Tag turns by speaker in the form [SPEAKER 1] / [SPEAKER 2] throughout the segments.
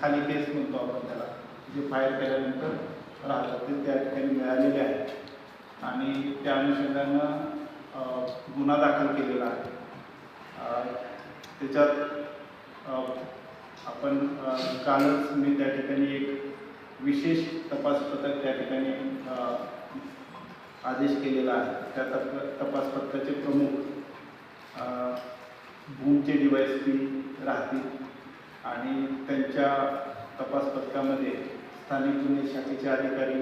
[SPEAKER 1] खाली तेच म्हणतो आपण त्याला. जे फायर केल्यानंतर राहतात ते त्या ठिकाणी मिळालेले आहे आणि त्या अनुषंगानं गुन्हा दाखल केलेला आहे. त्याच्यात आपण कालच मी त्या ठिकाणी एक विशेष तपास पथक त्या ठिकाणी आदेश केलेला आहे. त्या तप तपास पथकाचे प्रमुख भूमचे डी राहतील. आणि त्यांच्या तपास पथकामध्ये स्थानिक गुन्हे शाखेचे अधिकारी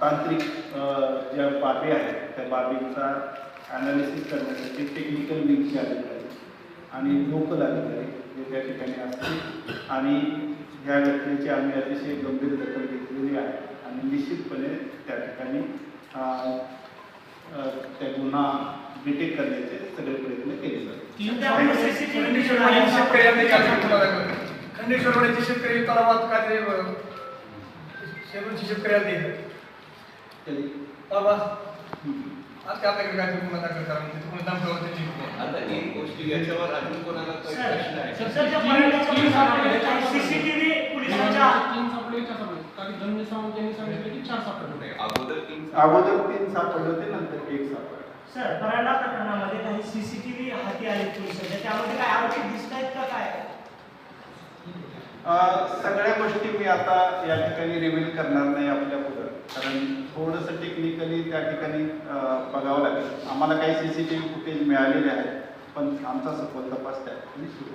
[SPEAKER 1] तांत्रिक ज्या बाबी आहेत त्या बाबींचा ॲनालिसिस करण्यासाठी टेक्निकल विंगचे अधिकारी आणि लोकल अधिकारी हे त्या ठिकाणी असतील. आणि ह्या घटनेची आम्ही अतिशय गंभीर दखल घेतलेली आहे आणि निश्चितपणे त्या ठिकाणी त्या गुन्हा डिटेक्ट करण्याचे सगळे प्रयत्न
[SPEAKER 2] खंडेश्वरवाडीचे शेतकरी काय तलावात काय शेरूरचे बाबा आज काय आपल्याकडे काय गुन्हा दाखल करा म्हणजे तुम्ही त्याची
[SPEAKER 3] आता एक गोष्टी याच्यावर अजून कोणाला प्रश्न आहे
[SPEAKER 4] पोलिसांच्या
[SPEAKER 5] तीन सापडले चार सापडले कारण सावंत यांनी सांगितलं की चार सापडले
[SPEAKER 3] नाही, अगोदर तीन
[SPEAKER 1] अगोदर तीन सापडले होते नंतर एक सापडले.
[SPEAKER 4] सर पराठा प्रकरणामध्ये काही सीसीटीव्ही हाती आले पोलिसांच्या त्यामध्ये काय आरोपी दिसत आहेत का काय?
[SPEAKER 1] सगळ्या गोष्टी मी आता या ठिकाणी रिव्हील करणार नाही आपल्या पुढं. कारण थोडंसं टेक्निकली त्या ठिकाणी बघावं लागेल. आम्हाला काही C C T V footage मिळालेले आहे पण आमचा सखोल तपास त्या ठिकाणी सुरू